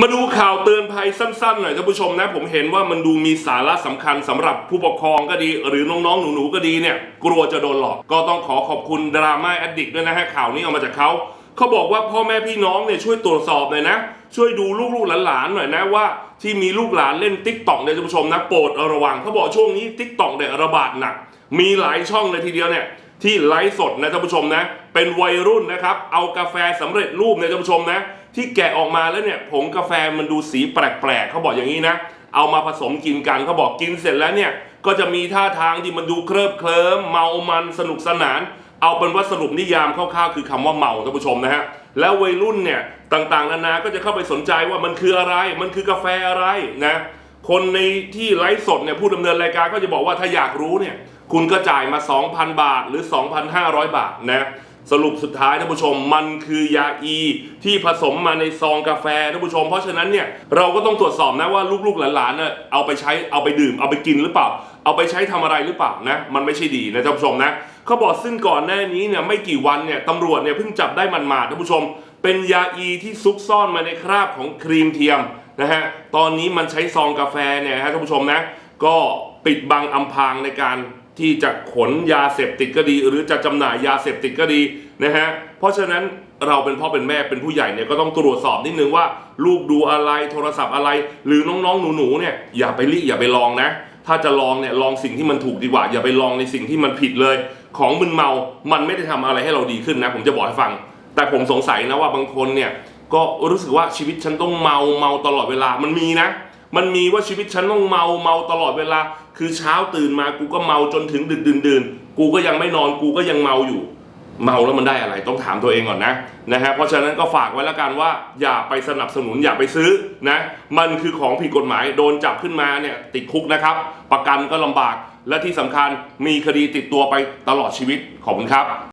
มาดูข่าวเตือนภัยสั้นๆหน่อยท่านผู้ชมนะ ผมเห็นว่ามันดูมีสาระสำคัญสำหรับผู้ปกครองก็ดี หรือน้องๆหนูๆก็ดีเนี่ยกลัวจะโดนหลอก ก็ต้องขอขอบคุณดราม่าแอดดิกด้วยนะฮะข่าวนี้เอามาจากเขาเขาบอกว่าพ่อแม่พี่น้องเนี่ยช่วยตรวจสอบหน่อยนะ ช่วยดูลูกๆหลานๆหน่อยนะว่า ที่มีลูกหลานเล่นติ๊กต็อกเนี่ยท่านผู้ชมนะโปรดระวังเขาบอกช่วงนี้ติ๊กต็อกเนี่ยระบาดหนักมีหลายช่องเลยทีเดียวเนี่ยที่ไลฟ์สดนะท่านผู้ชมนะ เป็นวัยรุ่นนะครับเอากาแฟสำเร็จรูปนะท่านผู้ชมนะ ที่แกะออกมาแล้วเนี่ยผงกาแฟมันดูสีแปลกๆเขาบอกอย่างนี้นะ เอามาผสมกินกันเขาบอกกินเสร็จแล้วเนี่ยก็จะมีท่าทางที่มันดูเคลิบเคลิ้มเมามันสนุกสนาน เอาเป็นว่าสรุปนิยามคร่าวๆคือคำว่าเมาท่านผู้ชมนะฮะแล้ววัยรุ่นเนี่ยต่างๆนานาก็จะเข้าไปสนใจว่ามันคืออะไร มันคือกาแฟอะไรนะคนในที่ไลฟ์สดเนี่ยผู้ดำเนินรายการก็จะบอกว่าถ้าอยากรู้เนี่ยคุณก็จ่ายมา 2,000 บาทหรือ 2,500 บาทนะ สรุปสุดท้ายท่านผู้ชมมันคือยาอี ที่ผสมมาในซองกาแฟท่านผู้ชม เพราะฉะนั้นเนี่ยเราก็ต้องตรวจสอบนะว่าลูกๆหลานๆเนี่ยเอาไปใช้เอาไปดื่มเอาไปกินหรือเปล่า เอาไปใช้ทำอะไรหรือเปล่านะมันไม่ใช่ดีนะท่านผู้ชมนะเขาบอกซึ่งก่อนหน้านี้เนี่ยไม่กี่วันเนี่ยตำรวจเนี่ยเพิ่งจับได้มันมาท่านผู้ชม เป็นยาอีที่ซุกซ่อนมาในคราบของครีมเทียมนะฮะตอนนี้มันใช้ซองกาแฟเนี่ยฮะท่านผู้ชมนะก็ปิดบังอำพรางในการ ที่จะขนยาเสพติดก็ดี หรือจะจำหน่ายยาเสพติดก็ดีนะฮะเพราะฉะนั้นเราเป็นพ่อเป็นแม่เป็นผู้ใหญ่เนี่ยก็ต้องตรวจสอบนิดนึงว่า ลูกดูอะไรโทรศัพท์อะไร หรือน้องๆหนูๆเนี่ยอย่าไปรีอย่าไปลองนะ ถ้าจะลองเนี่ยลองสิ่งที่มันถูกดีกว่า อย่าไปลองในสิ่งที่มันผิดเลย ของมึนเมา มันไม่ได้ทำอะไรให้เราดีขึ้นนะ ผมจะบอกให้ฟัง แต่ผมสงสัยนะว่าบางคนเนี่ยก็รู้สึกว่าชีวิตฉันต้องเมาเมาตลอดเวลามันมีนะ มันมีว่าชีวิตฉันต้องเมาเมาตลอดเวลา คือเช้าตื่นมากูก็เมาจนถึงดึกดื่นดื่นกูก็ยังไม่นอนกูก็ยังเมาอยู่ เมาแล้วมันได้อะไรต้องถามตัวเองก่อนนะนะฮะเพราะฉะนั้นก็ฝากไว้แล้วกันว่า อย่าไปสนับสนุนอย่าไปซื้อนะมันคือของผิดกฎหมายโดนจับขึ้นมาเนี่ยติดคุกนะครับ ประกันก็ลำบากและที่สำคัญมีคดีติดตัวไปตลอดชีวิตขอบคุณครับ